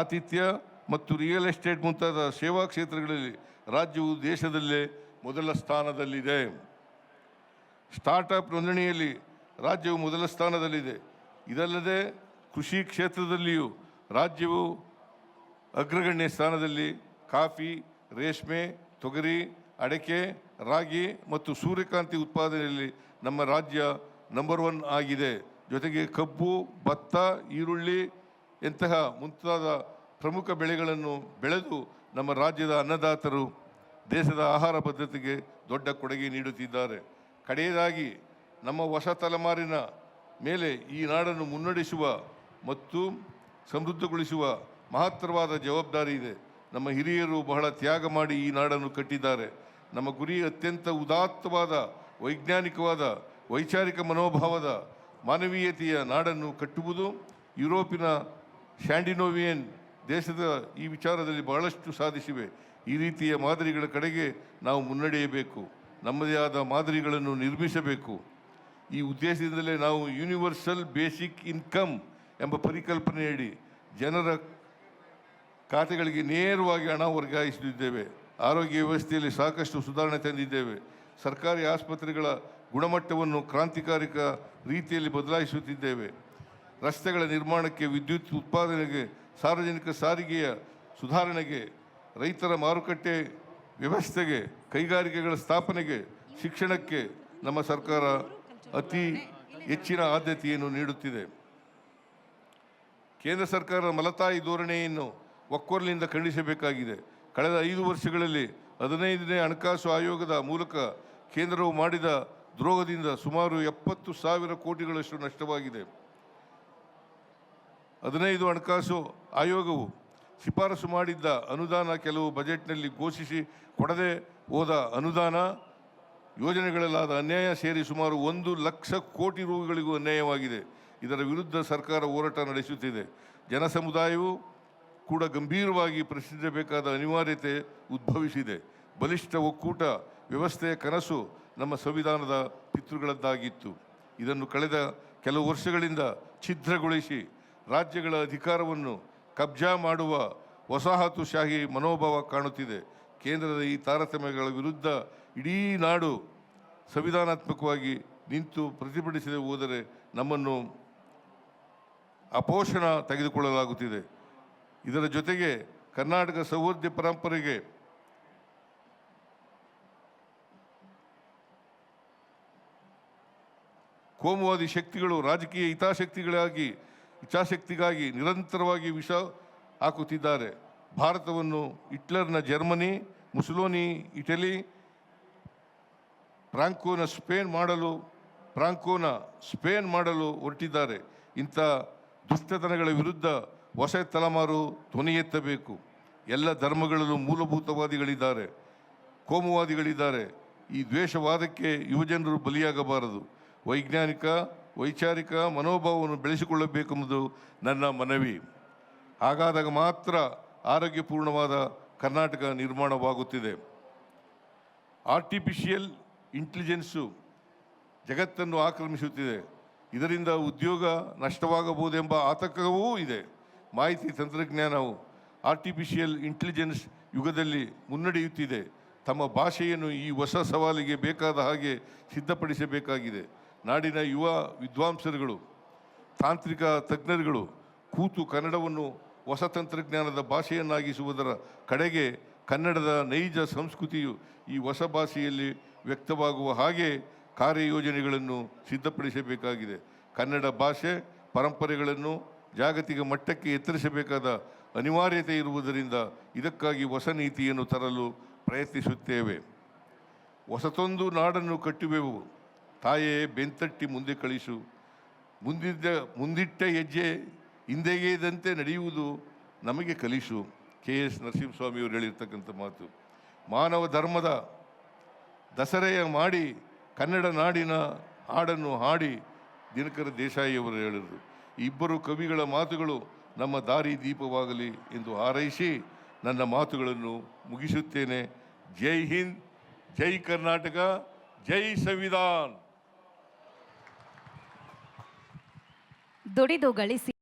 ಆತಿಥ್ಯ ಮತ್ತು ರಿಯಲ್ ಎಸ್ಟೇಟ್ ಮುಂತಾದ ಸೇವಾ ಕ್ಷೇತ್ರಗಳಲ್ಲಿ ರಾಜ್ಯವು ದೇಶದಲ್ಲೇ ಮೊದಲ ಸ್ಥಾನದಲ್ಲಿದೆ. ಸ್ಟಾರ್ಟಪ್ ನೋಂದಣಿಯಲ್ಲಿ ರಾಜ್ಯವು ಮೊದಲ ಸ್ಥಾನದಲ್ಲಿದೆ. ಇದಲ್ಲದೆ ಕೃಷಿ ಕ್ಷೇತ್ರದಲ್ಲಿಯೂ ರಾಜ್ಯವು ಅಗ್ರಗಣ್ಯ ಸ್ಥಾನದಲ್ಲಿ ಕಾಫಿ, ರೇಷ್ಮೆ, ತೊಗರಿ, ಅಡಕೆ, ರಾಗಿ ಮತ್ತು ಸೂರ್ಯಕಾಂತಿ ಉತ್ಪಾದನೆಯಲ್ಲಿ ನಮ್ಮ ರಾಜ್ಯ ನಂಬರ್ ಒನ್ ಆಗಿದೆ. ಜೊತೆಗೆ ಕಬ್ಬು, ಭತ್ತ, ಈರುಳ್ಳಿ ಇಂತಹ ಮುಂತಾದ ಪ್ರಮುಖ ಬೆಳೆಗಳನ್ನು ಬೆಳೆದು ನಮ್ಮ ರಾಜ್ಯದ ಅನ್ನದಾತರು ದೇಶದ ಆಹಾರ ಪದ್ಧತಿಗೆ ದೊಡ್ಡ ಕೊಡುಗೆ ನೀಡುತ್ತಿದ್ದಾರೆ. ಕಡೆಯದಾಗಿ ನಮ್ಮ ಹೊಸ ತಲೆಮಾರಿನ ಮೇಲೆ ಈ ನಾಡನ್ನು ಮುನ್ನಡೆಸುವ ಮತ್ತು ಸಮೃದ್ಧಗೊಳಿಸುವ ಮಹತ್ತರವಾದ ಜವಾಬ್ದಾರಿ ಇದೆ. ನಮ್ಮ ಹಿರಿಯರು ಬಹಳ ತ್ಯಾಗ ಮಾಡಿ ಈ ನಾಡನ್ನು ಕಟ್ಟಿದ್ದಾರೆ. ನಮ್ಮ ಗುರಿ ಅತ್ಯಂತ ಉದಾತ್ತವಾದ, ವೈಜ್ಞಾನಿಕವಾದ, ವೈಚಾರಿಕ ಮನೋಭಾವದ ಮಾನವೀಯತೆಯ ನಾಡನ್ನು ಕಟ್ಟುವುದು ಯುರೋಪಿನ ಸ್ಯಾಂಡಿನೋವಿಯನ್ ದೇಶದ ಈ ವಿಚಾರದಲ್ಲಿ ಬಹಳಷ್ಟು ಸಾಧಿಸಿವೆ. ಈ ರೀತಿಯ ಮಾದರಿಗಳ ಕಡೆಗೆ ನಾವು ಮುನ್ನಡೆಯಬೇಕು. ನಮ್ಮದೇ ಆದ ಮಾದರಿಗಳನ್ನು ನಿರ್ಮಿಸಬೇಕು. ಈ ಉದ್ದೇಶದಿಂದಲೇ ನಾವು ಯೂನಿವರ್ಸಲ್ ಬೇಸಿಕ್ ಇನ್ಕಮ್ ಎಂಬ ಪರಿಕಲ್ಪನೆಯಡಿ ಜನರ ಖಾತೆಗಳಿಗೆ ನೇರವಾಗಿ ಹಣ ವರ್ಗಾಯಿಸುತ್ತಿದ್ದೇವೆ. ಆರೋಗ್ಯ ವ್ಯವಸ್ಥೆಯಲ್ಲಿ ಸಾಕಷ್ಟು ಸುಧಾರಣೆ ತಂದಿದ್ದೇವೆ. ಸರ್ಕಾರಿ ಆಸ್ಪತ್ರೆಗಳ ಗುಣಮಟ್ಟವನ್ನು ಕ್ರಾಂತಿಕಾರಿಕ ರೀತಿಯಲ್ಲಿ ಬದಲಾಯಿಸುತ್ತಿದ್ದೇವೆ. ರಸ್ತೆಗಳ ನಿರ್ಮಾಣಕ್ಕೆ ವಿದ್ಯುತ್ ಉತ್ಪಾದನೆಗೆ ಸಾರ್ವಜನಿಕ ಸಾರಿಗೆಯ ಸುಧಾರಣೆಗೆ, ರೈತರ ಮಾರುಕಟ್ಟೆ ವ್ಯವಸ್ಥೆಗೆ, ಕೈಗಾರಿಕೆಗಳ ಸ್ಥಾಪನೆಗೆ, ಶಿಕ್ಷಣಕ್ಕೆ ನಮ್ಮ ಸರ್ಕಾರ ಅತಿ ಹೆಚ್ಚಿನ ಆದ್ಯತೆಯನ್ನು ನೀಡುತ್ತಿದೆ. ಕೇಂದ್ರ ಸರ್ಕಾರ ಮಲತಾಯಿ ಧೋರಣೆಯನ್ನು ಒಕ್ಕೊರಲಿಂದ ಖಂಡಿಸಬೇಕಾಗಿದೆ. ಕಳೆದ ಐದು ವರ್ಷಗಳಲ್ಲಿ ಹದಿನೈದನೇ ಹಣಕಾಸು ಆಯೋಗದ ಮೂಲಕ ಕೇಂದ್ರವು ಮಾಡಿದ ದ್ರೋಹದಿಂದ ಸುಮಾರು ಎಪ್ಪತ್ತು ಸಾವಿರ ಕೋಟಿಗಳಷ್ಟು ನಷ್ಟವಾಗಿದೆ. ಹದಿನೈದು ಹಣಕಾಸು ಆಯೋಗವು ಶಿಫಾರಸು ಮಾಡಿದ್ದ ಅನುದಾನ ಕೆಲವು ಬಜೆಟ್ನಲ್ಲಿ ಘೋಷಿಸಿ ಕೊಡದೆ ಹೋದ ಅನುದಾನ ಯೋಜನೆಗಳಲ್ಲಾದ ಅನ್ಯಾಯ ಸೇರಿ ಸುಮಾರು ಒಂದು ಲಕ್ಷ ಕೋಟಿ ರೂಗಳಿಗೂ ಅನ್ಯಾಯವಾಗಿದೆ. ಇದರ ವಿರುದ್ಧ ಸರ್ಕಾರ ಹೋರಾಟ ನಡೆಸುತ್ತಿದೆ. ಜನ ಸಮುದಾಯವು ಕೂಡ ಗಂಭೀರವಾಗಿ ಪ್ರಶ್ನಿಸಬೇಕಾದ ಅನಿವಾರ್ಯತೆ ಉದ್ಭವಿಸಿದೆ. ಬಲಿಷ್ಠ ಒಕ್ಕೂಟ ವ್ಯವಸ್ಥೆಯ ಕನಸು ನಮ್ಮ ಸಂವಿಧಾನದ ಪಿತೃಗಳದ್ದಾಗಿತ್ತು. ಇದನ್ನು ಕಳೆದ ಕೆಲವು ವರ್ಷಗಳಿಂದ ಛಿದ್ರಗೊಳಿಸಿ ರಾಜ್ಯಗಳ ಅಧಿಕಾರವನ್ನು ಕಬ್ಜಾ ಮಾಡುವ ವಸಾಹತುಶಾಹಿ ಮನೋಭಾವ ಕಾಣುತ್ತಿದೆ. ಕೇಂದ್ರದ ಈ ತಾರತಮ್ಯಗಳ ವಿರುದ್ಧ ಇಡೀ ನಾಡು ಸಂವಿಧಾನಾತ್ಮಕವಾಗಿ ನಿಂತು ಪ್ರತಿಭಟಿಸದೆ ಹೋದರೆ ನಮ್ಮನ್ನು ಅಪೋಷಣ ತೆಗೆದುಕೊಳ್ಳಲಾಗುತ್ತಿದೆ. ಇದರ ಜೊತೆಗೆ ಕರ್ನಾಟಕ ಸೌಹಾರ್ದ ಪರಂಪರೆಗೆ ಕೋಮುವಾದಿ ಶಕ್ತಿಗಳು, ರಾಜಕೀಯ ಹಿತಾಸಕ್ತಿಗಳಾಗಿ ಇಚ್ಛಾಶಕ್ತಿಗಾಗಿ ನಿರಂತರವಾಗಿ ವಿಷ ಹಾಕುತ್ತಿದ್ದಾರೆ. ಭಾರತವನ್ನು ಹಿಟ್ಲರ್ನ ಜರ್ಮನಿ, ಮುಸುಲೋನಿ, ಇಟಲಿ, ಫ್ರಾಂಕೋನ ಸ್ಪೇನ್ ಮಾಡಲು, ಫ್ರಾಂಕೋನ ಸ್ಪೇನ್ ಮಾಡಲು ಹೊರಟಿದ್ದಾರೆ. ಇಂಥ ದುಷ್ಟತನಗಳ ವಿರುದ್ಧ ಹೊಸ ತಲೆಮಾರು ಧ್ವನಿ ಎತ್ತಬೇಕು. ಎಲ್ಲ ಧರ್ಮಗಳಲ್ಲೂ ಮೂಲಭೂತವಾದಿಗಳಿದ್ದಾರೆ. ಕೋಮುವಾದಿಗಳಿದ್ದಾರೆ. ಈ ದ್ವೇಷವಾದಕ್ಕೆ ಯುವಜನರು ಬಲಿಯಾಗಬಾರದು. ವೈಜ್ಞಾನಿಕ ವೈಚಾರಿಕ ಮನೋಭಾವವನ್ನು ಬೆಳೆಸಿಕೊಳ್ಳಬೇಕೆಂಬುದು ನನ್ನ ಮನವಿ. ಹಾಗಾದಾಗ ಮಾತ್ರ ಆರೋಗ್ಯಪೂರ್ಣವಾದ ಕರ್ನಾಟಕ ನಿರ್ಮಾಣವಾಗುತ್ತಿದೆ. ಆರ್ಟಿಫಿಷಿಯಲ್ ಇಂಟೆಲಿಜೆನ್ಸು ಜಗತ್ತನ್ನು ಆಕ್ರಮಿಸುತ್ತಿದೆ. ಇದರಿಂದ ಉದ್ಯೋಗ ನಷ್ಟವಾಗಬಹುದೆಂಬ ಆತಂಕವೂ ಇದೆ. ಮಾಹಿತಿ ತಂತ್ರಜ್ಞಾನವು ಆರ್ಟಿಫಿಷಿಯಲ್ ಇಂಟೆಲಿಜೆನ್ಸ್ ಯುಗದಲ್ಲಿ ಮುನ್ನಡೆಯುತ್ತಿದೆ. ತಮ್ಮ ಭಾಷೆಯನ್ನು ಈ ಹೊಸ ಸವಾಲಿಗೆ ಬೇಕಾದ ಹಾಗೆ ಸಿದ್ಧಪಡಿಸಬೇಕಾಗಿದೆ. ನಾಡಿನ ಯುವ ವಿದ್ವಾಂಸರುಗಳು, ತಾಂತ್ರಿಕ ತಜ್ಞರುಗಳು ಕೂತು ಕನ್ನಡವನ್ನು ಹೊಸ ತಂತ್ರಜ್ಞಾನದ ಭಾಷೆಯನ್ನಾಗಿಸುವುದರ ಕಡೆಗೆ ಕನ್ನಡದ ನೈಜ ಸಂಸ್ಕೃತಿಯು ಈ ಹೊಸ ಭಾಷೆಯಲ್ಲಿ ವ್ಯಕ್ತವಾಗುವ ಹಾಗೆ ಕಾರ್ಯಯೋಜನೆಗಳನ್ನು ಸಿದ್ಧಪಡಿಸಬೇಕಾಗಿದೆ. ಕನ್ನಡ ಭಾಷೆ ಪರಂಪರೆಗಳನ್ನು ಜಾಗತಿಕ ಮಟ್ಟಕ್ಕೆ ಎತ್ತರಿಸಬೇಕಾದ ಅನಿವಾರ್ಯತೆ ಇರುವುದರಿಂದ ಇದಕ್ಕಾಗಿ ಹೊಸ ನೀತಿಯನ್ನು ತರಲು ಪ್ರಯತ್ನಿಸುತ್ತೇವೆ. ಹೊಸತೊಂದು ನಾಡನ್ನು ಕಟ್ಟುವೆವು. ತಾಯೇ ಬೆಂತಟ್ಟಿ ಮುಂದೆ ಕಳಿಸು. ಮುಂದಿದ್ದ, ಮುಂದಿಟ್ಟ ಹೆಜ್ಜೆ ಹಿಂದೆಗೆಯದಂತೆ ನಡೆಯುವುದು ನಮಗೆ ಕಲಿಸು. ಕೆ ಎಸ್ ನರಸಿಂಹಸ್ವಾಮಿಯವರು ಹೇಳಿರ್ತಕ್ಕಂಥ ಮಾತು. ಮಾನವ ಧರ್ಮದ ದಸರೆಯ ಮಾಡಿ ಕನ್ನಡ ನಾಡಿನ ಹಾಡನ್ನು ಹಾಡಿ ದಿನಕರ ದೇಸಾಯಿಯವರು ಹೇಳಿದರು. ಇಬ್ಬರು ಕವಿಗಳ ಮಾತುಗಳು ನಮ್ಮ ದಾರಿ ದೀಪವಾಗಲಿ ಎಂದು ಹಾರೈಸಿ ನನ್ನ ಮಾತುಗಳನ್ನು ಮುಗಿಸುತ್ತೇನೆ. ಜೈ ಹಿಂದ್, ಜೈ ಕರ್ನಾಟಕ, ಜೈ ಸಂವಿಧಾನ್. ದುಡಿದು ಗಳಿಸಿ.